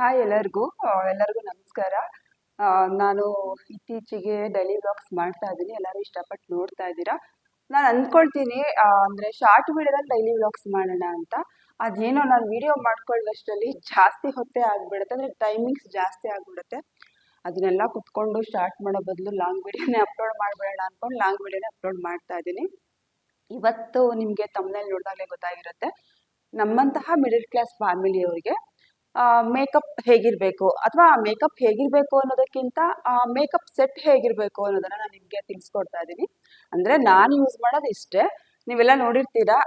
Hi ಎಲ್ಲರಿಗೂ. ಎಲ್ಲರಿಗೂ ನಮಸ್ಕಾರ. ನಾನು ಇತ್ತೀಚೆಗೆ ಡೈಲಿ ವ್ಲಾಗ್ಸ್ ಮಾಡ್ತಾ ಇದ್ದೀನಿ. ಎಲ್ಲರೂ ಇಷ್ಟಪಟ್ಟು ನೋಡ್ತಾ ಇದ್ದೀರಾ? ನಾನು ಅಂದ್ಕೊಳ್ತೀನಿ ಅಂದರೆ ಶಾರ್ಟ್ ವಿಡಿಯೋದಲ್ಲಿ ಡೈಲಿ ವ್ಲಾಗ್ಸ್ ಮಾಡೋಣ ಅಂತ. ಅದೇನೋ ನಾನು ವಿಡಿಯೋ ಮಾಡ್ಕೊಳ್ಳೋಷ್ಟರಲ್ಲಿ ಜಾಸ್ತಿ ಹೊತ್ತೇ ಆಗಿಬಿಡುತ್ತೆ. ಅಂದರೆ ಟೈಮಿಂಗ್ಸ್ ಜಾಸ್ತಿ ಆಗಿಬಿಡುತ್ತೆ. ಅದನ್ನೆಲ್ಲ ಕುತ್ಕೊಂಡು ಸ್ಟಾರ್ಟ್ ಮಾಡೋ ಬದಲು ಲಾಂಗ್ ವಿಡಿಯೋನೇ ಅಪ್ಲೋಡ್ ಮಾಡಬೇಡ ಅಂದ್ಕೊಂಡು ಲಾಂಗ್ ವಿಡಿಯೋನೇ ಅಪ್ಲೋಡ್ ಮಾಡ್ತಾ ಇದ್ದೀನಿ. ಇವತ್ತು ನಿಮಗೆ ತಮ್ಮನೇಲಿ ನೋಡಿದಾಗಲೇ ಗೊತ್ತಾಗಿರುತ್ತೆ. ನಮ್ಮಂತಹ ಮಿಡಲ್ ಕ್ಲಾಸ್ ಫ್ಯಾಮಿಲಿಯವರಿಗೆ ಮೇಕಪ್ ಹೇಗಿರಬೇಕು? ಅಥವಾ ಮೇಕಪ್ ಹೇಗಿರಬೇಕು ಅನ್ನೋದಕ್ಕಿಂತ ಮೇಕಪ್ ಸೆಟ್ ಹೇಗಿರಬೇಕು ಅನ್ನೋದನ್ನ ನಾನು ನಿಮಗೆ ತಿಳಿಸ್ಕೊಡ್ತಾ ಇದ್ದೀನಿ ಅಂದರೆ ನಾನು ಯೂಸ್ ಮಾಡೋದು ಇಷ್ಟೇ. ನೀವೆಲ್ಲ ನೋಡಿರ್ತೀರಾ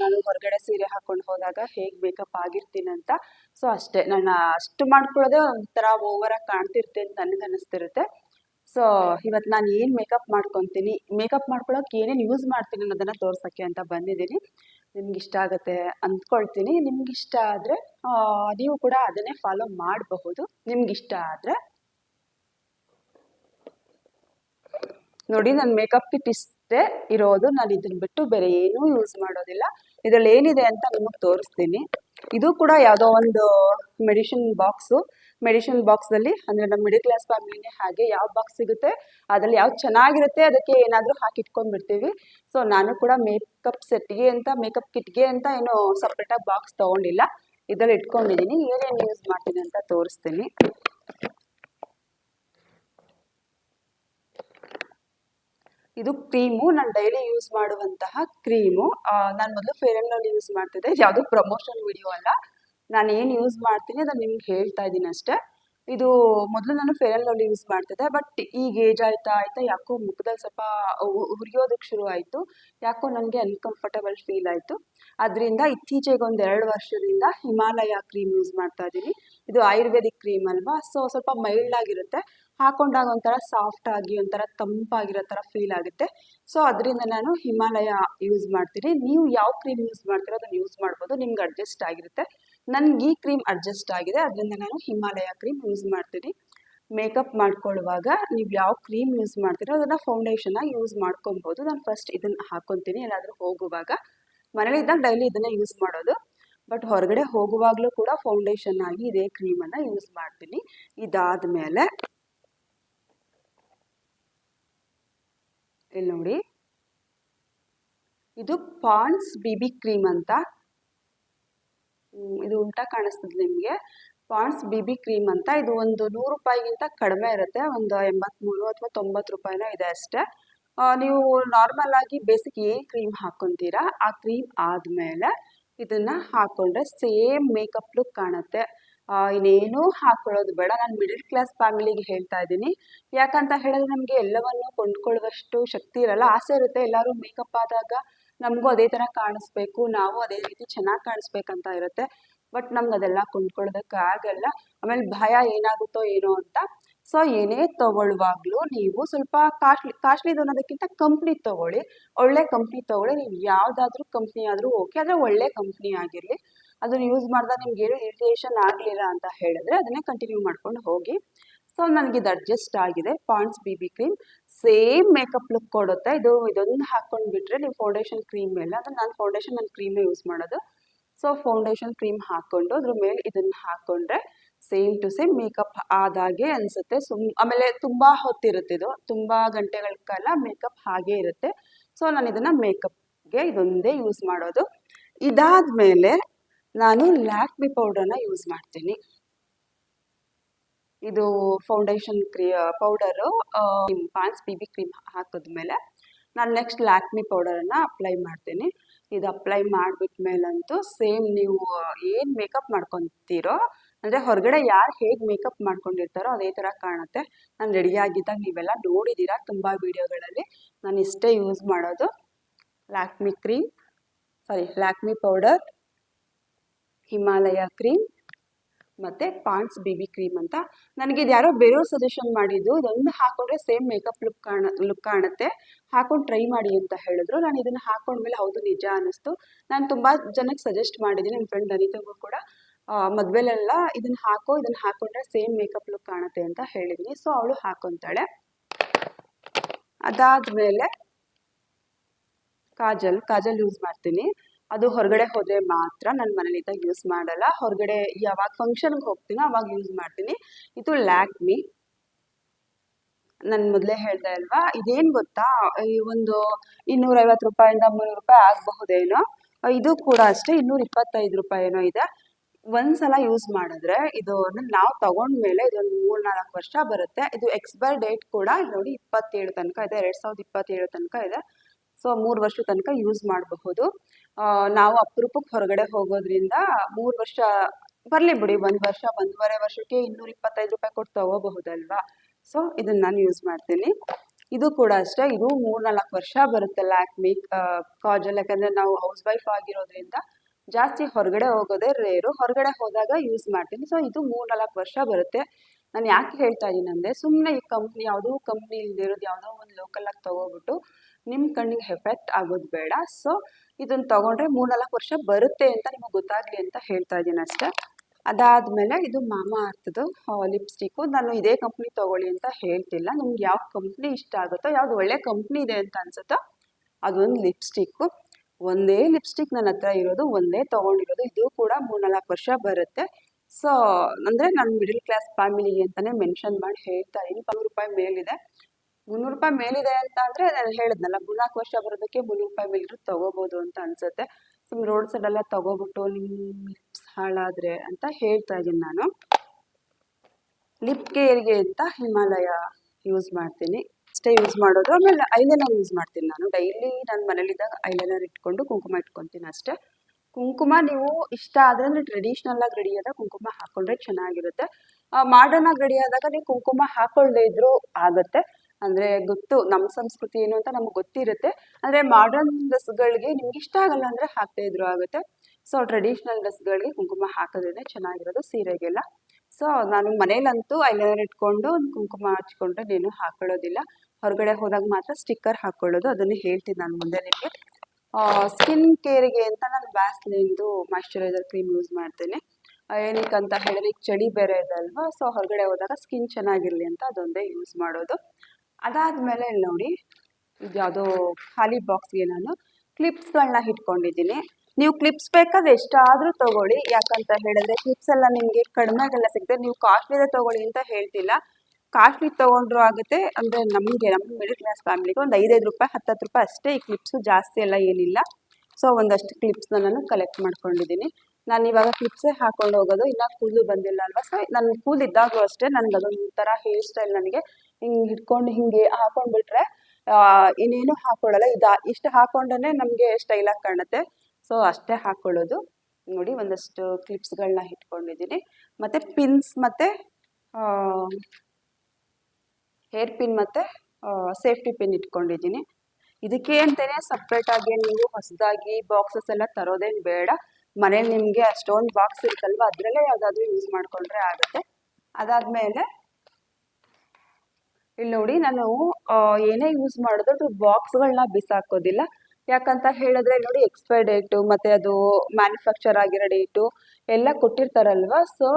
ನಾನು ಹೊರಗಡೆ ಸೀರೆ ಹಾಕೊಂಡು ಹೋದಾಗ ಹೇಗೆ ಮೇಕಪ್ ಆಗಿರ್ತೀನಿ ಅಂತ. ಸೊ ಅಷ್ಟೇ. ನಾನು ಅಷ್ಟು ಮಾಡ್ಕೊಳ್ಳೋದೇ ಒಂಥರ ಓವರಾಗಿ ಕಾಣ್ತಿರ್ತೆ ಅಂತ ನನಗೆ ಅನ್ನಿಸ್ತಿರುತ್ತೆ ಸೊ ಇವತ್ತು ನಾನು ಏನು ಮೇಕಪ್ ಮಾಡ್ಕೊತೀನಿ? ಮೇಕಪ್ ಮಾಡ್ಕೊಳಕ್ಕೆ ಏನೇನು ಯೂಸ್ ಮಾಡ್ತೀನಿ ಅನ್ನೋದನ್ನು ತೋರ್ಸೋಕ್ಕೆ ಅಂತ ಬಂದಿದ್ದೀನಿ. ನಿಮ್ಗೆ ಇಷ್ಟ ಆಗುತ್ತೆ ಅಂದ್ಕೊಳ್ತೀನಿ. ನಿಮ್ಗೆ ಇಷ್ಟ ಆದರೆ ನೀವು ಕೂಡ ಅದನ್ನೇ ಫಾಲೋ ಮಾಡಬಹುದು. ನಿಮ್ಗೆ ಇಷ್ಟ ಆದರೆ. ನೋಡಿ ನನ್ನ ಮೇಕಪ್ ಕಿಟ್ ಇಷ್ಟೇ ಇರೋದು. ನಾನು ಇದನ್ನ ಬಿಟ್ಟು ಬೇರೆ ಏನೂ ಯೂಸ್ ಮಾಡೋದಿಲ್ಲ. ಇದರಲ್ಲಿ ಏನಿದೆ ಅಂತ ನಿಮಗೆ ತೋರಿಸ್ತೀನಿ. ಇದು ಕೂಡ ಯಾವುದೋ ಒಂದು ಮೆಡಿಸಿನ್ ಬಾಕ್ಸು ಮೆಡಿಸಿನ್ ಬಾಕ್ಸಲ್ಲಿ ಅಂದರೆ ನಮ್ಮ ಮಿಡಲ್ ಕ್ಲಾಸ್ ಫ್ಯಾಮಿಲಿನೇ ಹಾಗೆ ಯಾವ ಬಾಕ್ಸ್ ಸಿಗುತ್ತೆ, ಅದರಲ್ಲಿ ಯಾವ್ದು ಚೆನ್ನಾಗಿರುತ್ತೆ, ಅದಕ್ಕೆ ಏನಾದರೂ ಹಾಕಿ ಇಟ್ಕೊಂಡ್ಬಿಡ್ತೀವಿ. ಸೊ ನಾನು ಕೂಡ ಮೇಕಪ್ ಸೆಟ್ಗೆ ಅಂತ ಮೇಕಪ್ ಕಿಟ್ಗೆ ಅಂತ ಏನು ಸಪ್ರೇಟಾಗಿ ಬಾಕ್ಸ್ ತೊಗೊಂಡಿಲ್ಲ. ಇದರಲ್ಲಿ ಇಟ್ಕೊಂಡಿದ್ದೀನಿ ಏನೇನು ಯೂಸ್ ಮಾಡ್ತೀನಿ ಅಂತ ತೋರಿಸ್ತೀನಿ. ಇದು ಕ್ರೀಮು ನಾನು ಡೈಲಿ ಯೂಸ್ ಮಾಡುವಂತಹ ಕ್ರೀಮು ನಾನು ಮೊದಲು ಫೇರ್ ಆ್ಯಂಡ್ ಲವ್ಲಿ ಯೂಸ್ ಮಾಡ್ತಿದ್ದೆ. ಯಾವುದು ಪ್ರಮೋಷನ್ ವಿಡಿಯೋ ಅಲ್ಲ. ನಾನು ಏನು ಯೂಸ್ ಮಾಡ್ತೀನಿ ಅದನ್ನು ನಿಮ್ಗೆ ಹೇಳ್ತಾ ಇದ್ದೀನಿ ಅಷ್ಟೇ. ಇದು ಮೊದಲು ನಾನು ಫೇರ್ ಆ್ಯಂಡ್ ಯೂಸ್ ಮಾಡ್ತಿದ್ದೆ ಬಟ್ ಈಗ ಏಜ್ ಆಯ್ತಾ ಆಯ್ತಾ ಯಾಕೋ ಮುಖದಲ್ಲಿ ಸ್ವಲ್ಪ ಉರಿಯೋದಕ್ಕೆ ಶುರು ಆಯಿತು. ಯಾಕೋ ನನಗೆ ಅನ್ಕಂಫರ್ಟಬಲ್ ಫೀಲ್ ಆಯಿತು. ಅದರಿಂದ ಇತ್ತೀಚೆಗೆ ಒಂದು ಎರಡು ವರ್ಷದಿಂದ ಹಿಮಾಲಯ ಕ್ರೀಮ್ ಯೂಸ್ ಮಾಡ್ತಾ ಇದ್ದೀನಿ. ಇದು ಆಯುರ್ವೇದಿಕ್ ಕ್ರೀಮ್ ಅಲ್ವಾ? ಸೊ ಸ್ವಲ್ಪ ಮೈಲ್ಡ್ ಆಗಿರುತ್ತೆ. ಹಾಕೊಂಡಾಗ ಒಂಥರ ಸಾಫ್ಟ್ ಆಗಿ, ಒಂಥರ ತಂಪಾಗಿರೋ ಥರ ಫೀಲ್ ಆಗುತ್ತೆ. ಸೊ ಅದರಿಂದ ನಾನು ಹಿಮಾಲಯ ಯೂಸ್ ಮಾಡ್ತೀನಿ. ನೀವು ಯಾವ ಕ್ರೀಮ್ ಯೂಸ್ ಮಾಡ್ತೀರೋ ಅದನ್ನು ಯೂಸ್ ಮಾಡ್ಬೋದು. ನಿಮ್ಗೆ ಅಡ್ಜಸ್ಟ್ ಆಗಿರುತ್ತೆ. ನನಗೆ ಈ ಕ್ರೀಮ್ ಅಡ್ಜಸ್ಟ್ ಆಗಿದೆ, ಅದರಿಂದ ನಾನು ಹಿಮಾಲಯ ಕ್ರೀಮ್ ಯೂಸ್ ಮಾಡ್ತೀನಿ. ಮೇಕಪ್ ಮಾಡ್ಕೊಳ್ಳುವಾಗ ನೀವು ಯಾವ ಕ್ರೀಮ್ ಯೂಸ್ ಮಾಡ್ತೀರೋ ಅದನ್ನು ಫೌಂಡೇಶನಾಗಿ ಯೂಸ್ ಮಾಡ್ಕೊಬೋದು. ನಾನು ಫಸ್ಟ್ ಇದನ್ನು ಹಾಕ್ಕೊತೀನಿ ಎಲ್ಲಾದರೂ ಹೋಗುವಾಗ. ಮನೇಲಿ ಇದ್ದಾಗ ಡೈಲಿ ಇದನ್ನೇ ಯೂಸ್ ಮಾಡೋದು. ಬಟ್ ಹೊರಗಡೆ ಹೋಗುವಾಗಲೂ ಕೂಡ ಫೌಂಡೇಶನ್ ಆಗಿ ಇದೇ ಕ್ರೀಮನ್ನು ಯೂಸ್ ಮಾಡ್ತೀನಿ. ಇದಾದ ಮೇಲೆ ಇಲ್ಲಿ ನೋಡಿ. ಇದು ಪಾಂಡ್ಸ್ ಬಿ ಬಿ ಕ್ರೀಮ್ ಅಂತ ಇದು ಉಲ್ಟಾ ಕಾಣಿಸ್ತದೆ ನಿಮಗೆ. ಪಾಂಡ್ಸ್ ಬಿ ಬಿ ಕ್ರೀಮ್ ಅಂತ. ಇದು ಒಂದು ನೂರು ರೂಪಾಯಿಗಿಂತ ಕಡಿಮೆ ಇರುತ್ತೆ. ಒಂದು ಎಂಬತ್ಮೂರು ಅಥವಾ ತೊಂಬತ್ತು ರೂಪಾಯಿನೋ ಇದೆ ಅಷ್ಟೇ. ನೀವು ನಾರ್ಮಲ್ ಆಗಿ ಬೇಸಿಕ್ ಏನು ಕ್ರೀಮ್ ಹಾಕ್ಕೊಂತೀರಾ ಆ ಕ್ರೀಮ್ ಆದಮೇಲೆ ಇದನ್ನ ಹಾಕೊಂಡ್ರೆ ಸೇಮ್ ಮೇಕಪ್ ಲುಕ್ ಕಾಣುತ್ತೆ. ಇನ್ನೇನೂ ಹಾಕೊಳ್ಳೋದು ಬೇಡ. ನಾನು ಮಿಡಲ್ ಕ್ಲಾಸ್ ಫ್ಯಾಮಿಲಿಗೆ ಹೇಳ್ತಾ ಇದ್ದೀನಿ. ಯಾಕಂತ ಹೇಳಿದ್ರೆ ನಮಗೆ ಎಲ್ಲವನ್ನು ಕೊಂಡ್ಕೊಳ್ಳುವಷ್ಟು ಶಕ್ತಿ ಇರಲ್ಲ. ಆಸೆ ಇರುತ್ತೆ. ಎಲ್ಲರೂ ಮೇಕಪ್ ಆದಾಗ ನಮಗೂ ಅದೇ ಥರ ಕಾಣಿಸ್ಬೇಕು, ನಾವು ಅದೇ ರೀತಿ ಚೆನ್ನಾಗಿ ಕಾಣಿಸ್ಬೇಕಂತ ಇರುತ್ತೆ. ಬಟ್ ನಮ್ಗೆ ಅದೆಲ್ಲ ಕೊಂಡ್ಕೊಳ್ಳೋದಕ್ಕೆ ಆಗಲ್ಲ. ಆಮೇಲೆ ಭಯ ಏನಾಗುತ್ತೋ ಏನೋ ಅಂತ. ಸೊ ಏನೇ ತಗೊಳ್ಳುವಾಗ್ಲೂ ನೀವು ಸ್ವಲ್ಪ ಕಾಸ್ಟ್ಲಿ ಕಾಸ್ಟ್ಲಿದು ಅನ್ನೋದಕ್ಕಿಂತ ಕಂಪ್ನಿ ತಗೊಳ್ಳಿ. ಒಳ್ಳೆ ಕಂಪ್ನಿ ತಗೊಳ್ಳಿ. ನೀವು ಯಾವುದಾದ್ರೂ ಕಂಪ್ನಿ ಆದರೂ ಓಕೆ ಆದರೆ ಒಳ್ಳೆ ಕಂಪ್ನಿ ಆಗಿರಲಿ. ಅದನ್ನು ಯೂಸ್ ಮಾಡಿದಾಗ ನಿಮ್ಗೆ ಏನು ಇರಿಟೇಷನ್ ಆಗಲಿಲ್ಲ ಅಂತ ಹೇಳಿದ್ರೆ ಅದನ್ನೇ ಕಂಟಿನ್ಯೂ ಮಾಡ್ಕೊಂಡು ಹೋಗಿ. ಸೊ ನನಗೆ ಇದು ಅಡ್ಜಸ್ಟ್ ಆಗಿದೆ. Pond's B B cream same makeup look ಕೊಡುತ್ತೆ. ಇದು, ಇದೊಂದು ಹಾಕ್ಕೊಂಡು ಬಿಟ್ರೆ ನೀವು ಫೌಂಡೇಶನ್ ಕ್ರೀಮ್ ಮೇಲೆ, ಅಂದರೆ ನಾನು ಫೌಂಡೇಶನ್ ನನ್ನ ಕ್ರೀಮೇ ಯೂಸ್ ಮಾಡೋದು. ಸೊ ಫೌಂಡೇಶನ್ ಕ್ರೀಮ್ ಹಾಕ್ಕೊಂಡು ಅದ್ರ ಮೇಲೆ ಇದನ್ನು ಹಾಕ್ಕೊಂಡ್ರೆ ಸೇಮ್ ಟು ಸೇಮ್ ಮೇಕಪ್ ಆದಾಗೆ ಅನಿಸುತ್ತೆ. ಸುಮ್, ಆಮೇಲೆ ತುಂಬ ಹೊತ್ತಿರುತ್ತೆ ಇದು. ತುಂಬ ಗಂಟೆಗಳ ಕಾಲ ಮೇಕಪ್ ಹಾಗೇ ಇರುತ್ತೆ. ಸೊ ನಾನು ಇದನ್ನು ಮೇಕಪ್ಗೆ ಇದೊಂದೇ ಯೂಸ್ ಮಾಡೋದು. ಇದಾದ ಮೇಲೆ ನಾನು ಲ್ಯಾಕ್ಮಿ ಪೌಡರ್ನ ಯೂಸ್ ಮಾಡ್ತೀನಿ. ಇದು ಫೌಂಡೇಶನ್ ಕ್ರೀ powder Pond's B B cream ಹಾಕಿದ್ಮೇಲೆ ನಾನು ನೆಕ್ಸ್ಟ್ ಲ್ಯಾಕ್ಮಿ ಪೌಡರನ್ನು ಅಪ್ಲೈ ಮಾಡ್ತೀನಿ. ಇದು ಅಪ್ಲೈ ಮಾಡಿಬಿಟ್ಮೇಲಂತೂ ಸೇಮ್ ನೀವು ಏನು ಮೇಕಪ್ ಮಾಡ್ಕೊತೀರೋ, ಅಂದರೆ ಹೊರಗಡೆ ಯಾರು ಹೇಗೆ ಮೇಕಪ್ ಮಾಡ್ಕೊಂಡಿರ್ತಾರೋ ಅದೇ ಥರ ಕಾಣುತ್ತೆ. ನಾನು ರೆಡಿಯಾಗಿದ್ದಾಗ ನೀವೆಲ್ಲ ನೋಡಿದ್ದೀರಾ ತುಂಬ ವೀಡಿಯೋಗಳಲ್ಲಿ. ನಾನು ಇಷ್ಟೇ ಯೂಸ್ ಮಾಡೋದು Lakme cream sorry Lakme powder Himalaya cream ಮತ್ತು ಪಾಂಡ್ಸ್ ಬಿ ಬಿ ಕ್ರೀಮ್ ಅಂತ. ನನಗೆ ಇದು ಯಾರೋ ಬೇರೆಯವ್ರು ಸಜೆಷನ್ ಮಾಡಿದ್ದು, ಇದೊಂದು ಹಾಕೊಂಡ್ರೆ ಸೇಮ್ ಮೇಕಪ್ ಲುಕ್ ಕಾಣ ಲುಕ್ ಕಾಣುತ್ತೆ. ಹಾಕೊಂಡು ಟ್ರೈ ಮಾಡಿ ಅಂತ ಹೇಳಿದ್ರು. ನಾನು ಇದನ್ನು ಹಾಕೊಂಡ್ಮೇಲೆ ಹೌದು, ನಿಜ ಅನ್ನಿಸ್ತು. ನಾನು ತುಂಬ ಜನಕ್ಕೆ ಸಜೆಸ್ಟ್ ಮಾಡಿದ್ದೀನಿ ನನ್ನ ಫ್ರೆಂಡ್ ಅನಿತಾಗೂ ಕೂಡ. ಮದುವೆಲೆಲ್ಲ ಇದನ್ನು ಹಾಕೋ ಇದನ್ನು ಹಾಕೊಂಡ್ರೆ ಸೇಮ್ ಮೇಕಪ್ ಲುಕ್ ಕಾಣುತ್ತೆ ಅಂತ ಹೇಳಿದ್ದೀನಿ ಸೊ ಅವಳು ಹಾಕೊತಾಳೆ. ಅದಾದಮೇಲೆ, ಕಾಜಲ್ ಕಾಜಲ್ ಯೂಸ್ ಮಾಡ್ತೀನಿ. ಅದು ಹೊರಗಡೆ ಹೋದರೆ ಮಾತ್ರ ನನ್ನ ಮನೇಲಿದ್ದಾಗ ಯೂಸ್ ಮಾಡಲ್ಲ. ಹೊರಗಡೆ ಯಾವಾಗ ಫಂಕ್ಷನ್ಗೆ ಹೋಗ್ತೀನೋ ಅವಾಗ ಯೂಸ್ ಮಾಡ್ತೀನಿ. ಇದು ಲ್ಯಾಕ್ಮಿ ನಾನು ಮೊದಲೇ ಹೇಳ್ದೆ ಅಲ್ವಾ? ಇದೇನು ಗೊತ್ತಾ? ಈ ಒಂದು ಇನ್ನೂರೈವತ್ತು ರೂಪಾಯಿಂದ ಮುನ್ನೂರು ರೂಪಾಯಿ ಆಗಬಹುದೇನೋ? ಇದು ಕೂಡ ಅಷ್ಟೇ ಇನ್ನೂರ ಇಪ್ಪತ್ತೈದು ರೂಪಾಯಿ ಏನೋ ಇದೆ. ಒಂದ್ಸಲ ಯೂಸ್ ಮಾಡಿದ್ರೆ ಇದು ನಾವು ತಗೊಂಡ್ಮೇಲೆ ಇದೊಂದು ಮೂರ್ ನಾಲ್ಕು ವರ್ಷ ಬರುತ್ತೆ. ಇದು ಎಕ್ಸ್ಪೈರ್ ಡೇಟ್ ಕೂಡ ನೋಡಿ ಇಪ್ಪತ್ತೇಳು ತನಕ ಇದೆ. ಎರಡ್ ಸಾವಿರದ ಇಪ್ಪತ್ತೇಳು ತನಕ ಇದೆ. ಸೊ ಮೂರು ವರ್ಷ ತನಕ ಯೂಸ್ ಮಾಡಬಹುದು. ನಾವು ಅಪರೂಪಕ್ಕೆ ಹೊರಗಡೆ ಹೋಗೋದ್ರಿಂದ ಮೂರು ವರ್ಷ, ಬರಲಿ ಬಿಡಿ, ಒಂದು ವರ್ಷ, ಒಂದೂವರೆ ವರ್ಷಕ್ಕೆ ಇನ್ನೂರ ಇಪ್ಪತ್ತೈದು ರೂಪಾಯಿ ಕೊಟ್ಟು ತಗೋಬಹುದಲ್ವಾ? ಸೊ ಇದನ್ನ ನಾನು ಯೂಸ್ ಮಾಡ್ತೀನಿ. ಇದು ಕೂಡ ಅಷ್ಟೇ, ಇದು ಮೂರ್ ನಾಲ್ಕು ವರ್ಷ ಬರುತ್ತೆ ಲ್ಯಾಕ್ಮಿ ಕಾಜಲ್ ಯಾಕಂದರೆ ನಾವು ಹೌಸ್ ವೈಫ್ ಆಗಿರೋದ್ರಿಂದ ಜಾಸ್ತಿ ಹೊರಗಡೆ ಹೋಗೋದೇ ರೇರು ಹೊರಗಡೆ ಹೋದಾಗ ಯೂಸ್ ಮಾಡ್ತೀನಿ. ಸೊ ಇದು ಮೂರ್ ನಾಲ್ಕು ವರ್ಷ ಬರುತ್ತೆ. ನಾನು ಯಾಕೆ ಹೇಳ್ತಾ ಇದ್ದೀನಿ ಅಂದರೆ ಸುಮ್ಮನೆ ಈ ಕಂಪ್ನಿ ಯಾವುದೋ ಕಂಪ್ನಿ ಇಲ್ದಿರೋದು ಯಾವುದೋ ಒಂದು ಲೋಕಲಾಗಿ ತಗೋಬಿಟ್ಟು ನಿಮ್ಮ ಕಣ್ಣಿಗೆ ಎಫೆಕ್ಟ್ ಆಗೋದು ಬೇಡ. ಸೊ ಇದನ್ನ ತಗೊಂಡ್ರೆ ಮೂರ್ನಾಲ್ಕು ವರ್ಷ ಬರುತ್ತೆ ಅಂತ ನಿಮಗೆ ಗೊತ್ತಾಗ್ಲಿ ಅಂತ ಹೇಳ್ತಾ ಇದ್ದೀನಿ ಅಷ್ಟೇ. ಅದಾದ್ಮೇಲೆ ಇದು ಮಾಮಾ ಅರ್ಥದ್ದು ಲಿಪ್ಸ್ಟಿಕ್ಕು ನಾನು ಇದೇ ಕಂಪ್ನಿ ತಗೊಳ್ಳಿ ಅಂತ ಹೇಳ್ತಿಲ್ಲ. ನಿಮ್ಗೆ ಯಾವ ಕಂಪ್ನಿ ಇಷ್ಟ ಆಗುತ್ತೋ, ಯಾವ್ದು ಒಳ್ಳೆ ಕಂಪ್ನಿ ಇದೆ ಅಂತ ಅನ್ಸುತ್ತೋ, ಅದೊಂದು ಲಿಪ್ಸ್ಟಿಕ್ಕು ಒಂದೇ ಲಿಪ್ಸ್ಟಿಕ್ ನನ್ನ ಹತ್ರ ಇರೋದು, ಒಂದೇ ತಗೊಂಡಿರೋದು. ಇದು ಕೂಡ ಮೂರ್ನಾಲ್ಕು ವರ್ಷ ಬರುತ್ತೆ. ಸೊ ಅಂದರೆ ನಾನು ಮಿಡಲ್ ಕ್ಲಾಸ್ ಫ್ಯಾಮಿಲಿಗೆ ಅಂತಲೇ ಮೆನ್ಷನ್ ಮಾಡಿ ಹೇಳ್ತಾ ಇದ್ದೀನಿ. ಸಾವಿರ ರೂಪಾಯಿ ಮೇಲಿದೆ. ಮುನ್ನೂರು ರೂಪಾಯಿ ಮೇಲಿದೆ ಅಂತ ಅಂದರೆ ನಾನು ಹೇಳಿದ್ನಲ್ಲ, ಮೂರ್ನಾಲ್ಕು ವರ್ಷ ಬರೋದಕ್ಕೆ ಮುನ್ನೂರು ರೂಪಾಯಿ ಮೇಲಿದ್ರು ತಗೋಬೋದು ಅಂತ ಅನ್ಸುತ್ತೆ. ಸುಮ್ಮನೆ ರೋಡ್ ಸೈಡೆಲ್ಲ ತಗೋಬಿಟ್ಟು ನಿಮ್ಮ ಲಿಪ್ಸ್ ಹಾಳಾದರೆ ಅಂತ ಹೇಳ್ತಾ ಇದ್ದೀನಿ ನಾನು. ಲಿಪ್ ಕೇರ್ಗೆ ಅಂತ ಹಿಮಾಲಯ ಯೂಸ್ ಮಾಡ್ತೀನಿ. ಅಷ್ಟೇ ಯೂಸ್ ಮಾಡೋದು, ಆಮೇಲೆ ಐಲೈನರ್ ಯೂಸ್ ಮಾಡ್ತೀನಿ ನಾನು. ಡೈಲಿ ನನ್ನ ಮನೇಲಿದ್ದಾಗ ಐಲೈನರ್ ಇಟ್ಕೊಂಡು ಕುಂಕುಮ ಇಟ್ಕೊತೀನಿ ಅಷ್ಟೇ. ಕುಂಕುಮ ನೀವು ಇಷ್ಟ ಆದರೆ ಅಂದರೆ ಟ್ರೆಡಿಷ್ನಲ್ ಆಗಿ ರೆಡಿ ಕುಂಕುಮ ಹಾಕೊಂಡ್ರೆ ಚೆನ್ನಾಗಿರುತ್ತೆ. ಮಾಡರ್ನ್ ಆಗಿ ರೆಡಿ ಆದಾಗ ನೀವು ಕುಂಕುಮ ಹಾಕೊಳ್ಳದೆ ಇದ್ರೂ ಆಗುತ್ತೆ. ಅಂದರೆ ಗೊತ್ತು ನಮ್ಮ ಸಂಸ್ಕೃತಿ ಏನು ಅಂತ ನಮ್ಗೆ ಗೊತ್ತಿರುತ್ತೆ. ಅಂದರೆ ಮಾಡರ್ನ್ ಡ್ರೆಸ್ಗಳಿಗೆ ನಿಮ್ಗೆ ಇಷ್ಟ ಆಗಲ್ಲ ಅಂದರೆ ಹಾಕ್ತಾ ಇದ್ರು ಆಗುತ್ತೆ. ಸೊ ಟ್ರೆಡಿಷ್ನಲ್ ಡ್ರೆಸ್ಗಳಿಗೆ ಕುಂಕುಮ ಹಾಕೋದ್ರೇ ಚೆನ್ನಾಗಿರೋದು ಸೀರೆಗೆಲ್ಲ. ಸೊ ನಾನು ಮನೇಲಂತೂ ಐಲೈನರ್ ಇಟ್ಕೊಂಡು ಕುಂಕುಮ ಹಚ್ಕೊಂಡ್ರೆ ನೀನು ಹಾಕೊಳ್ಳೋದಿಲ್ಲ. ಹೊರಗಡೆ ಹೋದಾಗ ಮಾತ್ರ ಸ್ಟಿಕ್ಕರ್ ಹಾಕೊಳ್ಳೋದು, ಅದನ್ನು ಹೇಳ್ತೀನಿ ನಾನು ಮುಂದೆ ನಿಮಗೆ. ಸ್ಕಿನ್ ಕೇರಿಗೆ ಅಂತ ನಾನು ಬ್ಯಾಸ್ಲಿಂದು ಮಾಯಶ್ಚರೈಸರ್ ಕ್ರೀಮ್ ಯೂಸ್ ಮಾಡ್ತೇನೆ. ಏನಕ್ಕಂತ ಅಂತ ಈಗ ಚಳಿ ಬೇರೆ ಇದೆ ಅಲ್ವಾ? ಸೊ ಹೊರಗಡೆ ಹೋದಾಗ ಸ್ಕಿನ್ ಚೆನ್ನಾಗಿರಲಿ ಅಂತ ಅದೊಂದೇ ಯೂಸ್ ಮಾಡೋದು. ಅದಾದಮೇಲೆ ಇಲ್ಲಿ ನೋಡಿ, ಇದು ಯಾವುದೋ ಖಾಲಿ ಬಾಕ್ಸ್ಗೆ ನಾನು ಕ್ಲಿಪ್ಸ್ಗಳನ್ನ ಇಟ್ಕೊಂಡಿದ್ದೀನಿ. ನೀವು ಕ್ಲಿಪ್ಸ್ ಬೇಕಾದ್ರೆ ಎಷ್ಟಾದರೂ ತಗೊಳ್ಳಿ. ಯಾಕಂತ ಹೇಳಿದ್ರೆ ಕ್ಲಿಪ್ಸ್ ಎಲ್ಲ ನಿಮಗೆ ಕಡಿಮೆಗೆಲ್ಲ ಸಿಗುತ್ತೆ ನೀವು ಕಾಸ್ಟ್ಲಿದೆ ತಗೊಳ್ಳಿ ಅಂತ ಹೇಳ್ತಿಲ್ಲ. ಕಾಸ್ಟ್ಲಿ ತೊಗೊಂಡ್ರು ಆಗುತ್ತೆ. ಅಂದರೆ ನಮಗೆ, ನಮ್ಮ ಮಿಡಲ್ ಕ್ಲಾಸ್ ಫ್ಯಾಮಿಲಿಗೆ ಒಂದು ಐದೈದು ರೂಪಾಯಿ, ಹತ್ತತ್ತು ರೂಪಾಯಿ ಅಷ್ಟೇ ಈ ಕ್ಲಿಪ್ಸು ಜಾಸ್ತಿ ಎಲ್ಲ ಏನಿಲ್ಲ. ಸೊ ಒಂದಷ್ಟು ಕ್ಲಿಪ್ಸ್ನ ನಾನು ಕಲೆಕ್ಟ್ ಮಾಡ್ಕೊಂಡಿದ್ದೀನಿ. ನಾನು ಇವಾಗ ಕ್ಲಿಪ್ಸೇ ಹಾಕೊಂಡು ಹೋಗೋದು. ಇನ್ನು ಕೂದಲು ಬಂದಿಲ್ಲ ಅಲ್ವಾ? ಸೊ ನನ್ನ ಕೂದಲು ಇದ್ದಾಗಲೂ ಅಷ್ಟೇ. ನನಗೆ ಥರ ಹೇರ್ ಸ್ಟೈಲ್ ನನಗೆ ಹಿಂಗೆ ಹಿಡ್ಕೊಂಡು ಹಿಂಗೆ ಹಾಕೊಂಡ್ಬಿಟ್ರೆ ಇನ್ನೇನು ಹಾಕೊಳ್ಳಲ್ಲ. ಇದು, ಇಷ್ಟು ಹಾಕೊಂಡೇ ನಮಗೆ ಸ್ಟೈಲಾಗಿ ಕಾಣುತ್ತೆ. ಸೊ ಅಷ್ಟೇ ಹಾಕೊಳ್ಳೋದು. ನೋಡಿ, ಒಂದಷ್ಟು ಕ್ಲಿಪ್ಸ್ಗಳನ್ನ ಇಟ್ಕೊಂಡಿದ್ದೀನಿ ಮತ್ತು ಪಿನ್ಸ್ ಮತ್ತು ಹೇರ್ ಪಿನ್ ಮತ್ತು ಸೇಫ್ಟಿ ಪಿನ್ ಇಟ್ಕೊಂಡಿದ್ದೀನಿ ಇದಕ್ಕೆ ಅಂತಲೇ ಸಪ್ರೇಟಾಗಿ ನೀವು ಹೊಸದಾಗಿ ಬಾಕ್ಸಸ್ ಎಲ್ಲ ತರೋದೇನು ಬೇಡ. ಮನೇಲಿ ನಿಮಗೆ ಅಷ್ಟೊಂದು ಬಾಕ್ಸ್ ಇರುತ್ತಲ್ವ? ಅದರಲ್ಲೇ ಯಾವುದಾದ್ರೂ ಯೂಸ್ ಮಾಡಿಕೊಂಡ್ರೆ ಆಗುತ್ತೆ. ಅದಾದಮೇಲೆ ಇಲ್ಲಿ ನೋಡಿ ನಾನು ಏನೇ ಯೂಸ್ ಮಾಡಿದ್ರು ಬಾಕ್ಸ್ಗಳನ್ನ ಬಿಸಾಕೋದಿಲ್ಲ. ಯಾಕಂತ ಹೇಳಿದ್ರೆ ನೋಡಿ ಎಕ್ಸ್ಪೈರ್ ಡೇಟು ಮತ್ತು ಅದು ಮ್ಯಾನುಫ್ಯಾಕ್ಚರ್ ಆಗಿರೋ ಡೇಟು ಎಲ್ಲ ಕೊಟ್ಟಿರ್ತಾರಲ್ವ? ಸೊ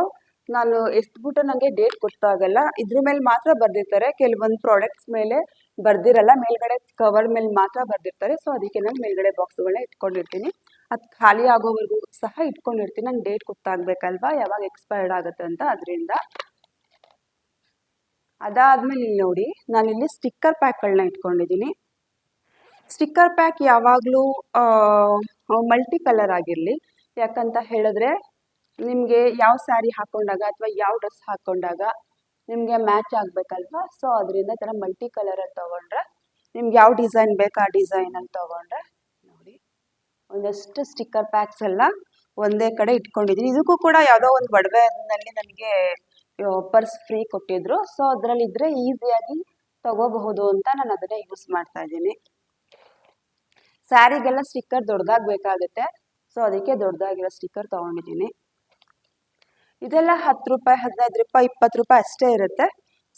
ನಾನು ಎಸ್ಬಿಟ್ಟು ನನಗೆ ಡೇಟ್ ಗೊತ್ತಾಗಲ್ಲ. ಇದ್ರ ಮೇಲೆ ಮಾತ್ರ ಬರ್ದಿರ್ತಾರೆ. ಕೆಲವೊಂದು ಪ್ರಾಡಕ್ಟ್ಸ್ ಮೇಲೆ ಬರ್ದಿರಲ್ಲ. ಮೇಲ್ಗಡೆ ಕವರ್ ಮೇಲೆ ಮಾತ್ರ ಬರ್ದಿರ್ತಾರೆ. ಸೊ ಅದಕ್ಕೆ ನಾನು ಮೇಲ್ಗಡೆ ಬಾಕ್ಸ್ಗಳನ್ನ ಇಟ್ಕೊಂಡಿರ್ತೀನಿ. ಅದು ಖಾಲಿ ಆಗೋವರೆಗೂ ಸಹ ಇಟ್ಕೊಂಡಿರ್ತೀನಿ. ನಂಗೆ ಡೇಟ್ ಗೊತ್ತಾಗಬೇಕಲ್ವಾ? ಯಾವಾಗ ಎಕ್ಸ್ಪೈರ್ಡ್ ಆಗುತ್ತೆ ಅಂತ. ಅದರಿಂದ ಅದಾದ್ಮೇಲೆ ಇಲ್ಲಿ ನೋಡಿ, ನಾನಿಲ್ಲಿ ಸ್ಟಿಕ್ಕರ್ ಪ್ಯಾಕ್ಗಳನ್ನ ಇಟ್ಕೊಂಡಿದ್ದೀನಿ. ಸ್ಟಿಕ್ಕರ್ ಪ್ಯಾಕ್ ಯಾವಾಗಲೂ ಮಲ್ಟಿ ಕಲರ್ ಆಗಿರಲಿ. ಯಾಕಂತ ಹೇಳಿದ್ರೆ, ನಿಮಗೆ ಯಾವ ಸ್ಯಾರಿ ಹಾಕೊಂಡಾಗ ಅಥವಾ ಯಾವ ಡ್ರೆಸ್ ಹಾಕೊಂಡಾಗ ನಿಮಗೆ ಮ್ಯಾಚ್ ಆಗಬೇಕಲ್ವಾ? ಸೊ ಅದರಿಂದ ಥರ ಮಲ್ಟಿ ಕಲರಲ್ಲಿ ತೊಗೊಂಡ್ರೆ, ನಿಮ್ಗೆ ಯಾವ ಡಿಸೈನ್ ಬೇಕು ಆ ಡಿಸೈನಲ್ಲಿ ತೊಗೊಂಡ್ರೆ, ನೋಡಿ. ಒಂದಷ್ಟು ಸ್ಟಿಕ್ಕರ್ ಪ್ಯಾಕ್ಸ್ ಎಲ್ಲ ಒಂದೇ ಕಡೆ ಇಟ್ಕೊಂಡಿದ್ದೀನಿ. ಇದಕ್ಕೂ ಕೂಡ ಯಾವುದೋ ಒಂದು ಒಡವೆನಲ್ಲಿ ನನಗೆ ಪರ್ಸ್ ಫ್ರೀ ಕೊಟ್ಟಿದ್ರು. ಸೊ ಅದರಲ್ಲಿದ್ದರೆ ಈಸಿಯಾಗಿ ತಗೋಬಹುದು ಅಂತ ನಾನು ಅದನ್ನೇ ಯೂಸ್ ಮಾಡ್ತಾ ಇದ್ದೀನಿ. ಸ್ಯಾರಿಗೆಲ್ಲ ಸ್ಟಿಕ್ಕರ್ ದೊಡ್ಡದಾಗಬೇಕಾಗುತ್ತೆ ಸೊ ಅದಕ್ಕೆ ದೊಡ್ಡದಾಗಿರೋ ಸ್ಟಿಕ್ಕರ್ ತೊಗೊಂಡಿದ್ದೀನಿ. ಇದೆಲ್ಲ ಹತ್ತು ರೂಪಾಯಿ, ಹದಿನೈದು ರೂಪಾಯಿ, ಇಪ್ಪತ್ತು ರೂಪಾಯಿ ಅಷ್ಟೇ ಇರುತ್ತೆ.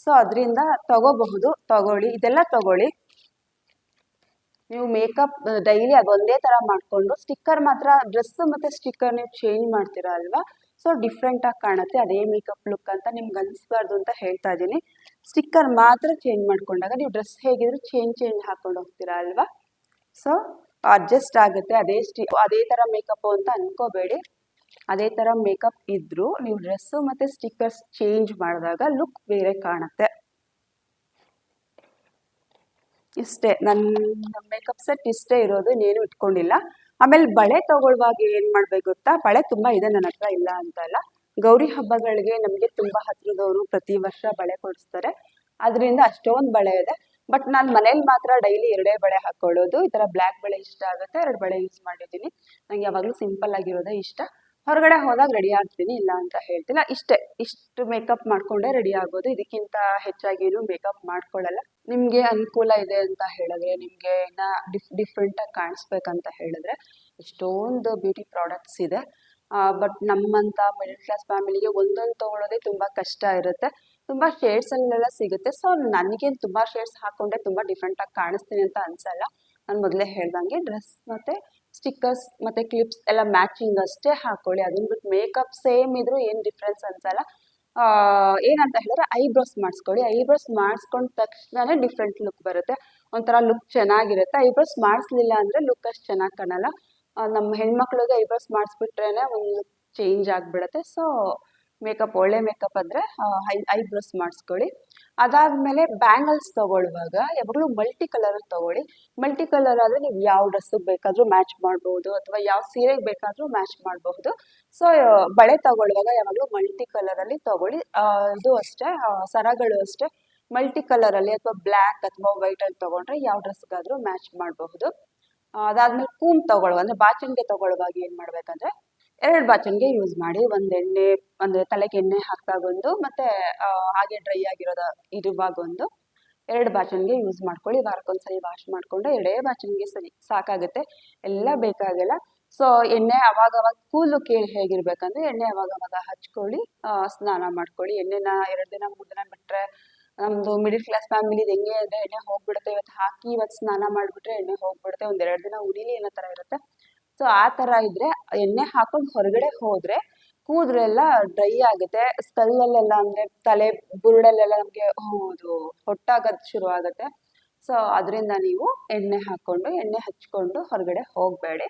ಸೊ ಅದರಿಂದ ತಗೋಬಹುದು. ತಗೊಳ್ಳಿ. ಇದೆಲ್ಲ ತಗೊಳ್ಳಿ. ನೀವು ಮೇಕಪ್ ಡೈಲಿ ಅದೊಂದೇ ಥರ ಮಾಡಿಕೊಂಡು ಸ್ಟಿಕ್ಕರ್ ಮಾತ್ರ ಡ್ರೆಸ್ ಮತ್ತು ಸ್ಟಿಕ್ಕರ್ ನೀವು ಚೇಂಜ್ ಮಾಡ್ತೀರಾ ಅಲ್ವಾ? ಸೊ ಡಿಫ್ರೆಂಟಾಗಿ ಕಾಣುತ್ತೆ. ಅದೇ ಮೇಕಪ್ ಲುಕ್ ಅಂತ ನಿಮ್ಗೆ ಅನಿಸ್ಬಾರ್ದು ಅಂತ ಹೇಳ್ತಾ ಇದ್ದೀನಿ. ಸ್ಟಿಕ್ಕರ್ ಮಾತ್ರ ಚೇಂಜ್ ಮಾಡ್ಕೊಂಡಾಗ ನೀವು ಡ್ರೆಸ್ ಹೇಗಿದ್ರು ಚೇಂಜ್ ಚೇಂಜ್ ಹಾಕೊಂಡು ಹೋಗ್ತೀರಾ ಅಲ್ವಾ? ಸೊ ಅಡ್ಜಸ್ಟ್ ಆಗುತ್ತೆ. ಅದೇ ಸ್ಟಿ ಅದೇ ಥರ ಮೇಕಪ್ ಅಂತ ಅನ್ಕೋಬೇಡಿ. ಅದೇ ಥರ ಮೇಕಪ್ ಇದ್ರೂ ನೀವು ಡ್ರೆಸ್ಸು ಮತ್ತು ಸ್ಟಿಕ್ಕರ್ಸ್ ಚೇಂಜ್ ಮಾಡಿದಾಗ ಲುಕ್ ಬೇರೆ ಕಾಣುತ್ತೆ. ಇಷ್ಟೇ. ನನ್ನ ಮೇಕಪ್ ಸೆಟ್ ಇಷ್ಟೇ ಇರೋದು. ಇನ್ನೇನು ಇಟ್ಕೊಂಡಿಲ್ಲ. ಆಮೇಲೆ ಬಳೆ ತಗೊಳ್ಳುವಾಗ ಏನು ಮಾಡ್ಬೇಕು ಗೊತ್ತಾ? ಬಳೆ ತುಂಬ ಇದೆ ನನ್ನ ಹತ್ರ ಇಲ್ಲ ಅಂತ ಅಲ್ಲ. ಗೌರಿ ಹಬ್ಬಗಳಿಗೆ ನಮಗೆ ತುಂಬ ಹತ್ರದವರು ಪ್ರತಿ ವರ್ಷ ಬಳೆ ಕೊಡಿಸ್ತಾರೆ. ಅದರಿಂದ ಅಷ್ಟೊಂದು ಬಳೆ ಇದೆ. ಬಟ್ ನಾನು ಮನೇಲಿ ಮಾತ್ರ ಡೈಲಿ ಎರಡೇ ಬಳೆ ಹಾಕೊಳ್ಳೋದು. ಈ ಥರ ಬ್ಲ್ಯಾಕ್ ಬಳೆ ಇಷ್ಟ ಆಗುತ್ತೆ. ಎರಡು ಬಳೆ ಯೂಸ್ ಮಾಡಿದ್ದೀನಿ. ನಂಗೆ ಯಾವಾಗಲೂ ಸಿಂಪಲ್ ಆಗಿರೋದೇ ಇಷ್ಟ. ಹೊರಗಡೆ ಹೋದಾಗ ರೆಡಿ ಆಗ್ತೀನಿ, ಇಲ್ಲ ಅಂತ ಹೇಳ್ತಿಲ್ಲ. ಇಷ್ಟೇ, ಇಷ್ಟು ಮೇಕಪ್ ಮಾಡ್ಕೊಂಡೆ ರೆಡಿ ಆಗೋದು. ಇದಕ್ಕಿಂತ ಹೆಚ್ಚಾಗೇನು ಮೇಕಪ್ ಮಾಡ್ಕೊಳ್ಳಲ್ಲ ನಿಮಗೆ ಅನುಕೂಲ ಇದೆ ಅಂತ ಹೇಳಿದ್ರೆ, ನಿಮಗೆ ಇನ್ನ ಡಿಫ್ ಡಿಫ್ರೆಂಟಾಗಿ ಕಾಣಿಸ್ಬೇಕಂತ ಹೇಳಿದ್ರೆ, ಎಷ್ಟೊಂದು ಬ್ಯೂಟಿ ಪ್ರಾಡಕ್ಟ್ಸ್ ಇದೆ. ಬಟ್ ನಮ್ಮಂಥ ಮಿಡಲ್ ಕ್ಲಾಸ್ ಫ್ಯಾಮಿಲಿಗೆ ಒಂದೊಂದು ತೊಗೊಳೋದೇ ತುಂಬ ಕಷ್ಟ ಇರುತ್ತೆ. ತುಂಬ ಶೇಡ್ಸಲ್ಲೆಲ್ಲ ಸಿಗುತ್ತೆ. ಸೊ ನನಗೇನು ತುಂಬ ಶೇಡ್ಸ್ ಹಾಕ್ಕೊಂಡೆ ತುಂಬ ಡಿಫ್ರೆಂಟಾಗಿ ಕಾಣಿಸ್ತೀನಿ ಅಂತ ಅನ್ಸಲ್ಲ. ನಾನು ಮೊದಲೇ ಹೇಳ್ದಂಗೆ ಡ್ರೆಸ್ ಮತ್ತು ಸ್ಟಿಕ್ಕರ್ಸ್ ಮತ್ತು ಕ್ಲಿಪ್ಸ್ ಎಲ್ಲ ಮ್ಯಾಚಿಂಗ್ ಅಷ್ಟೇ ಹಾಕೊಳ್ಳಿ. ಅದನ್ನ ಬಿಟ್ಟು ಮೇಕಪ್ ಸೇಮ್ ಇದ್ರೂ ಏನು ಡಿಫ್ರೆನ್ಸ್ ಅನ್ಸಲ್ಲ ಏನಂತ ಹೇಳಿದ್ರೆ ಐಬ್ರೋಸ್ ಮಾಡಿಸ್ಕೊಳ್ಳಿ. ಐಬ್ರೋಸ್ ಮಾಡಿಸ್ಕೊಂಡ ತಕ್ಷಣನೇ ಡಿಫ್ರೆಂಟ್ ಲುಕ್ ಬರುತ್ತೆ. ಒಂಥರ ಲುಕ್ ಚೆನ್ನಾಗಿರುತ್ತೆ. ಐಬ್ರೋಸ್ ಮಾಡಿಸ್ಲಿಲ್ಲ ಅಂದರೆ ಲುಕ್ ಅಷ್ಟು ಚೆನ್ನಾಗಿ ಕಾಣಲ್ಲ. ನಮ್ಮ ಹೆಣ್ಮಕ್ಳಿಗೆ ಐಬ್ರೋಸ್ ಮಾಡಿಸ್ಬಿಟ್ರೇನೆ ಒಂದು ಲುಕ್ ಚೇಂಜ್ ಆಗಿಬಿಡುತ್ತೆ. ಸೊ ಮೇಕಪ್ ಒಳ್ಳೆ ಮೇಕಪ್ ಅಂದರೆ ಐ ಐಬ್ರೋಸ್ ಮಾಡಿಸ್ಕೊಳ್ಳಿ. ಅದಾದಮೇಲೆ ಬ್ಯಾಂಗಲ್ಸ್ ತೊಗೊಳ್ಳುವಾಗ ಯಾವಾಗಲೂ ಮಲ್ಟಿ ಕಲರ್ ತೊಗೊಳ್ಳಿ. ಮಲ್ಟಿ ಕಲರ್ ಆದರೆ ನೀವು ಯಾವ ಡ್ರೆಸ್ಸಿಗೆ ಬೇಕಾದರೂ ಮ್ಯಾಚ್ ಮಾಡ್ಬೋದು ಅಥವಾ ಯಾವ ಸೀರೆಗೆ ಬೇಕಾದರೂ ಮ್ಯಾಚ್ ಮಾಡಬಹುದು ಸೊ ಬಳೆ ತಗೊಳ್ಳುವಾಗ ಯಾವಾಗಲೂ ಮಲ್ಟಿ ಕಲರಲ್ಲಿ ತಗೊಳ್ಳಿ. ಆ, ಇದು ಅಷ್ಟೇ ಸರಗಳು ಅಷ್ಟೇ. ಮಲ್ಟಿ ಕಲರಲ್ಲಿ ಅಥವಾ ಬ್ಲ್ಯಾಕ್ ಅಥವಾ ವೈಟಲ್ಲಿ ತೊಗೊಂಡ್ರೆ ಯಾವ ಡ್ರೆಸ್ಗಾದರೂ ಮ್ಯಾಚ್ ಮಾಡಬಹುದು. ಅದಾದ್ಮೇಲೆ ಕೂಮ್ ತಗೊಳ್ಳುವ ಅಂದರೆ ಬಾಚಣಿಗೆ ತಗೊಳ್ಳುವಾಗ ಏನು ಮಾಡಬೇಕಂದ್ರೆ ಎರಡು ಬಾಚಣಿಗೆ ಯೂಸ್ ಮಾಡಿ ಒಂದು ಎಣ್ಣೆ ಅಂದರೆ ತಲೆಗೆ ಎಣ್ಣೆ ಹಾಕ್ದಾಗೊಂದು ಮತ್ತು ಹಾಗೆ ಡ್ರೈ ಆಗಿರೋದ ಇರುವಾಗೊಂದು ಎರಡು ಬಾಚಣಿಗೆ ಯೂಸ್ ಮಾಡ್ಕೊಳ್ಳಿ ವಾರಕ್ಕೊಂದ್ಸರಿ ವಾಶ್ ಮಾಡಿಕೊಂಡು ಎರಡೇ ಬಾಚಣಿಗೆ ಸರಿ, ಸಾಕಾಗುತ್ತೆ. ಎಲ್ಲ ಬೇಕಾಗಲ್ಲ. ಸೊ ಎಣ್ಣೆ ಅವಾಗ ಅವಾಗ ಕೂದಲು ಕೇಳಿ ಹೇಗಿರ್ಬೇಕಂದ್ರೆ ಎಣ್ಣೆ ಅವಾಗವಾಗ ಅವಾಗ ಹಚ್ಕೊಳ್ಳಿ ಸ್ನಾನ ಮಾಡ್ಕೊಳ್ಳಿ. ಎಣ್ಣೆನ ಎರಡು ದಿನ, ಮೂರು ದಿನ ಬಿಟ್ಟರೆ ನಮ್ಮದು ಮಿಡಿಲ್ ಕ್ಲಾಸ್ ಫ್ಯಾಮಿಲಿದು ಹೆಂಗೆ ಅಂದರೆ ಎಣ್ಣೆ ಹೋಗ್ಬಿಡುತ್ತೆ. ಇವತ್ತು ಹಾಕಿ ಇವತ್ತು ಸ್ನಾನ ಮಾಡಿಬಿಟ್ರೆ ಎಣ್ಣೆ ಹೋಗ್ಬಿಡುತ್ತೆ. ಒಂದು ಎರಡು ದಿನ ಉರಿಲಿ ಅನ್ನೋ ಥರ ಇರುತ್ತೆ. ಸೊ ಆ ಥರ ಇದ್ರೆ ಎಣ್ಣೆ ಹಾಕೊಂಡು ಹೊರಗಡೆ ಹೋದರೆ ಕೂದ್ರೆಲ್ಲ ಡ್ರೈ ಆಗುತ್ತೆ. ಸ್ಕಲ್ಲಲ್ಲೆಲ್ಲ ಅಂದರೆ ತಲೆ ಬುರುಡಲ್ಲೆಲ್ಲ ನಮಗೆ ಹೌದು, ಹೊಟ್ಟಾಗೋದು ಶುರು ಆಗುತ್ತೆ ಸೊ ಅದರಿಂದ ನೀವು ಎಣ್ಣೆ ಹಾಕ್ಕೊಂಡು ಎಣ್ಣೆ ಹಚ್ಕೊಂಡು ಹೊರಗಡೆ ಹೋಗಬೇಡಿ.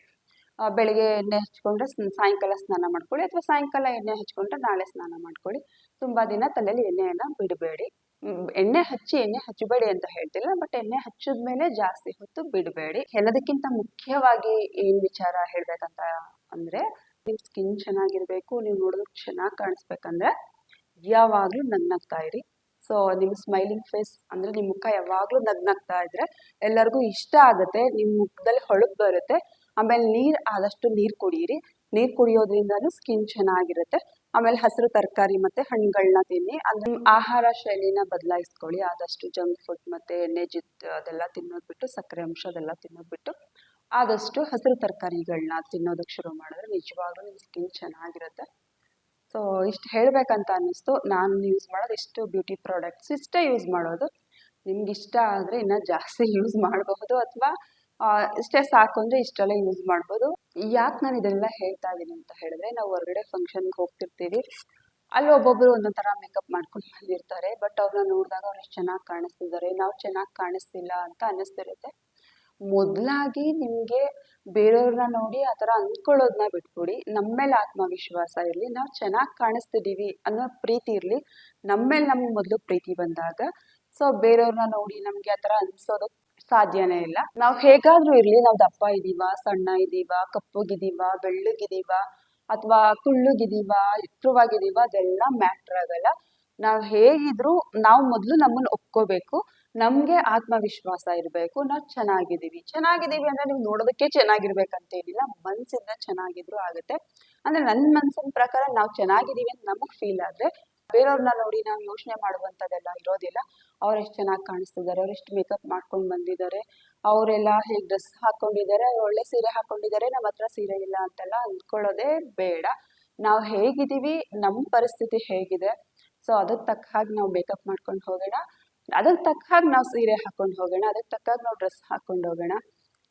ಬೆಳಿಗ್ಗೆ ಎಣ್ಣೆ ಹಚ್ಕೊಂಡ್ರೆ ಸಾಯಂಕಾಲ ಸ್ನಾನ ಮಾಡ್ಕೊಳ್ಳಿ ಅಥವಾ ಸಾಯಂಕಾಲ ಎಣ್ಣೆ ಹಚ್ಕೊಂಡ್ರೆ ನಾಳೆ ಸ್ನಾನ ಮಾಡ್ಕೊಳ್ಳಿ. ತುಂಬ ದಿನ ತಲೆಯಲ್ಲಿ ಎಣ್ಣೆಯನ್ನು ಬಿಡಬೇಡಿ. ಎಣ್ಣೆ ಹಚ್ಚಿ, ಎಣ್ಣೆ ಹಚ್ಚಬೇಡಿ ಅಂತ ಹೇಳ್ತಿಲ್ಲ ಬಟ್ ಎಣ್ಣೆ ಹಚ್ಚಿದ ಮೇಲೆ ಜಾಸ್ತಿ ಹೊತ್ತು ಬಿಡಬೇಡಿ. ಎಲ್ಲದಕ್ಕಿಂತ ಮುಖ್ಯವಾಗಿ ಏನು ವಿಚಾರ ಹೇಳ್ಬೇಕಂತ ಅಂದರೆ ನಿಮ್ಮ ಸ್ಕಿನ್ ಚೆನ್ನಾಗಿರ್ಬೇಕು, ನೀವು ನೋಡೋದಕ್ಕೆ ಚೆನ್ನಾಗಿ ಕಾಣಿಸ್ಬೇಕಂದ್ರೆ, ಯಾವಾಗಲೂ ನಗ್ನಗ್ತಾ ಇರಿ. ಸೊ ನಿಮ್ಮ ಸ್ಮೈಲಿಂಗ್ ಫೇಸ್ ಅಂದರೆ ನಿಮ್ಮ ಮುಖ ಯಾವಾಗಲೂ ನಗ್ನಗ್ತಾ ಇದ್ರೆ, ಎಲ್ಲರಿಗೂ ಇಷ್ಟ ಆಗುತ್ತೆ ನಿಮ್ಮ ಮುಖದಲ್ಲಿ ಹೊಳಪು ಬರುತ್ತೆ, ಆಮೇಲೆ ನೀರು ಆದಷ್ಟು ನೀರು ಕುಡಿಯಿರಿ. ನೀರು ಕುಡಿಯೋದ್ರಿಂದನೂ ಸ್ಕಿನ್ ಚೆನ್ನಾಗಿರುತ್ತೆ. ಆಮೇಲೆ ಹಸಿರು ತರಕಾರಿ ಮತ್ತು ಹಣ್ಣುಗಳನ್ನ ತಿನ್ನಿ. ಅದು ನಿಮ್ಮ ಆಹಾರ ಶೈಲಿನ ಬದಲಾಯಿಸ್ಕೊಳ್ಳಿ. ಆದಷ್ಟು ಜಂಕ್ ಫುಡ್ ಮತ್ತು ಎಣ್ಣೆ ಜಿತ್ ಅದೆಲ್ಲ ತಿನ್ನೋದು ಬಿಟ್ಟು ಸಕ್ಕರೆ ಅಂಶ ಅದೆಲ್ಲ ತಿನ್ನೋದು ಬಿಟ್ಟು ಆದಷ್ಟು ಹಸಿರು ತರಕಾರಿಗಳನ್ನ ತಿನ್ನೋದಕ್ಕೆ ಶುರು ಮಾಡಿದ್ರೆ ನಿಜವಾಗ್ಲೂ ನಿಮ್ಮ ಸ್ಕಿನ್ ಚೆನ್ನಾಗಿರುತ್ತೆ. ಸೊ ಇಷ್ಟು ಹೇಳಬೇಕಂತ ಅನ್ನಿಸ್ತು. ನಾನು ಯೂಸ್ ಮಾಡೋದು ಇಷ್ಟು ಬ್ಯೂಟಿ ಪ್ರಾಡಕ್ಟ್ಸ್ ಇಷ್ಟೇ ಯೂಸ್ ಮಾಡೋದು. ನಿಮ್ಗೆ ಇಷ್ಟ ಆದರೆ ಇನ್ನೂ ಜಾಸ್ತಿ ಯೂಸ್ ಮಾಡಬಹುದು. ಅಥವಾ ಇಷ್ಟೇ ಸಾಕು ಅಂದರೆ ಇಷ್ಟೆಲ್ಲ ಯೂಸ್ ಮಾಡ್ಬೋದು. ಯಾಕೆ ನಾನು ಇದೆಲ್ಲ ಹೇಳ್ತಾ ಇದ್ದೀನಿ ಅಂತ ಹೇಳಿದ್ರೆ, ನಾವು ಹೊರಗಡೆ ಫಂಕ್ಷನ್ಗೆ ಹೋಗ್ತಿರ್ತೀವಿ. ಅಲ್ಲಿ ಒಬ್ಬೊಬ್ರು ಒಂದೊಂದು ಥರ ಮೇಕಪ್ ಮಾಡ್ಕೊಂಡು ಬಂದಿರ್ತಾರೆ ಬಟ್ ಅವ್ರನ್ನ ನೋಡಿದಾಗ ಅವ್ರು ಎಷ್ಟು ಚೆನ್ನಾಗಿ ಕಾಣಿಸ್ತಿದ್ದಾರೆ. ನಾವು ಚೆನ್ನಾಗಿ ಕಾಣಿಸ್ತಿಲ್ಲ ಅಂತ ಅನ್ನಿಸ್ತಿರುತ್ತೆ. ಮೊದಲಾಗಿ ನಿಮಗೆ ಬೇರೆಯವ್ರನ್ನ ನೋಡಿ ಆ ಥರ ಅಂದ್ಕೊಳ್ಳೋದನ್ನ ಬಿಟ್ಬಿಡಿ. ನಮ್ಮ ಮೇಲೆ ಆತ್ಮವಿಶ್ವಾಸ ಇರಲಿ, ನಾವು ಚೆನ್ನಾಗಿ ಕಾಣಿಸ್ತಿದ್ದೀವಿ ಅನ್ನೋ ಪ್ರೀತಿ ಇರಲಿ. ನಮ್ಮ ಮೇಲೆ ನಮ್ಗೆ ಮೊದಲು ಪ್ರೀತಿ ಬಂದಾಗ ಸೊ ಬೇರೆಯವ್ರನ್ನ ನೋಡಿ ನಮಗೆ ಆ ಥರ ಅನ್ಸೋದು ಸಾಧ್ಯನೇ ಇಲ್ಲ. ನಾವು ಹೇಗಾದ್ರೂ ಇರ್ಲಿ, ನಾವು ದಪ್ಪ ಇದೀವ, ಸಣ್ಣ ಇದೀವ, ಕಪ್ಪುಗಿದೀವ, ಬೆಳ್ಳುಗಿದೀವ ಅಥವಾ ಕುಳ್ಳುಗಿದೀವ ಎತ್ತರವಾಗಿದೀವ ಅದೆಲ್ಲ ಮ್ಯಾಟ್ರ್ ಆಗಲ್ಲ. ನಾವು ಹೇಗಿದ್ರು, ನಾವು ಮೊದಲು ನಮ್ಮನ್ನು ಒಪ್ಕೋಬೇಕು. ನಮ್ಗೆ ಆತ್ಮವಿಶ್ವಾಸ ಇರಬೇಕು. ನಾವು ಚೆನ್ನಾಗಿದ್ದೀವಿ ಚೆನ್ನಾಗಿದ್ದೀವಿ ಅಂದ್ರೆ ನೀವು ನೋಡೋದಕ್ಕೆ ಚೆನ್ನಾಗಿರ್ಬೇಕಂತೇನಿಲ್ಲ. ಮನ್ಸಿಂದ ಚೆನ್ನಾಗಿದ್ರು ಆಗುತ್ತೆ. ಅಂದ್ರೆ ನನ್ನ ಮನ್ಸಿನ ಪ್ರಕಾರ ನಾವು ಚೆನ್ನಾಗಿದ್ದೀವಿ ಅಂತ ನಮಗ್ ಫೀಲ್ ಆದರೆ ಬೇರೆಯವ್ರನ್ನ ನೋಡಿ ನಾವು ಯೋಚನೆ ಮಾಡುವಂಥದ್ದೆಲ್ಲ ಇರೋದಿಲ್ಲ. ಅವರೆಷ್ಟು ಚೆನ್ನಾಗಿ ಕಾಣಿಸ್ತಿದ್ದಾರೆ ಅವ್ರು ಎಷ್ಟು ಮೇಕಪ್ ಮಾಡ್ಕೊಂಡು ಬಂದಿದ್ದಾರೆ ಅವರೆಲ್ಲ ಹೇಗೆ ಡ್ರೆಸ್ ಹಾಕ್ಕೊಂಡಿದ್ದಾರೆ ಒಳ್ಳೆ ಸೀರೆ ಹಾಕ್ಕೊಂಡಿದ್ದಾರೆ ನಮ್ಮ ಹತ್ರ ಸೀರೆ ಇಲ್ಲ ಅಂತೆಲ್ಲ ಅಂದ್ಕೊಳ್ಳೋದೇ ಬೇಡ. ನಾವು ಹೇಗಿದ್ದೀವಿ ನಮ್ಮ ಪರಿಸ್ಥಿತಿ ಹೇಗಿದೆ, ಸೊ ಅದಕ್ಕೆ ತಕ್ಕ ಹಾಗೆ ನಾವು ಮೇಕಪ್ ಮಾಡ್ಕೊಂಡು ಹೋಗೋಣ. ಅದಕ್ಕೆ ತಕ್ಕ ಹಾಗೆ ನಾವು ಸೀರೆ ಹಾಕೊಂಡು ಹೋಗೋಣ ಅದಕ್ಕೆ ತಕ್ಕ ಹಾಗೆ ನಾವು ಡ್ರೆಸ್ ಹಾಕೊಂಡು ಹೋಗೋಣ.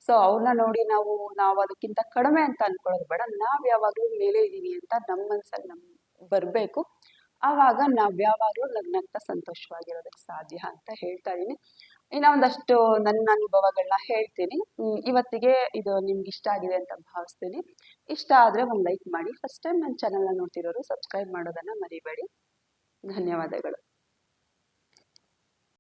ಸೊ ಅವ್ರನ್ನ ನೋಡಿ ನಾವು ನಾವು ಅದಕ್ಕಿಂತ ಕಡಿಮೆ ಅಂತ ಅನ್ಕೊಳ್ಳೋದು ಬೇಡ. ನಾವು ಯಾವಾಗಲೂ ಮೇಲೆ ಇದ್ದೀವಿ ಅಂತ ನಮ್ಮ ಮನಸ್ಸಲ್ಲಿ ನಮ್, ಬರಬೇಕು. ಆವಾಗ ನಾವು ಯಾವಾಗಲೂ ನಗ್ನಗ್ತಾ ಸಂತೋಷವಾಗಿರೋದಕ್ಕೆ ಸಾಧ್ಯ ಅಂತ ಹೇಳ್ತಾ ಇದ್ದೀನಿ. ಇನ್ನ ಒಂದಷ್ಟು ನನ್ನ ಅನುಭವಗಳನ್ನ ಹೇಳ್ತೀನಿ. ಇವತ್ತಿಗೆ ಇದು ನಿಮ್ಗೆ ಇಷ್ಟ ಆಗಿದೆ ಅಂತ ಭಾವಿಸ್ತೀನಿ. ಇಷ್ಟ ಆದರೆ ಒಂದು ಲೈಕ್ ಮಾಡಿ. ಫಸ್ಟ್ ಟೈಮ್ ನನ್ನ ಚಾನಲ್ನ ನೋಡ್ತಿರೋರು ಸಬ್ಸ್ಕ್ರೈಬ್ ಮಾಡೋದನ್ನು ಮರಿಬೇಡಿ. ಧನ್ಯವಾದಗಳು.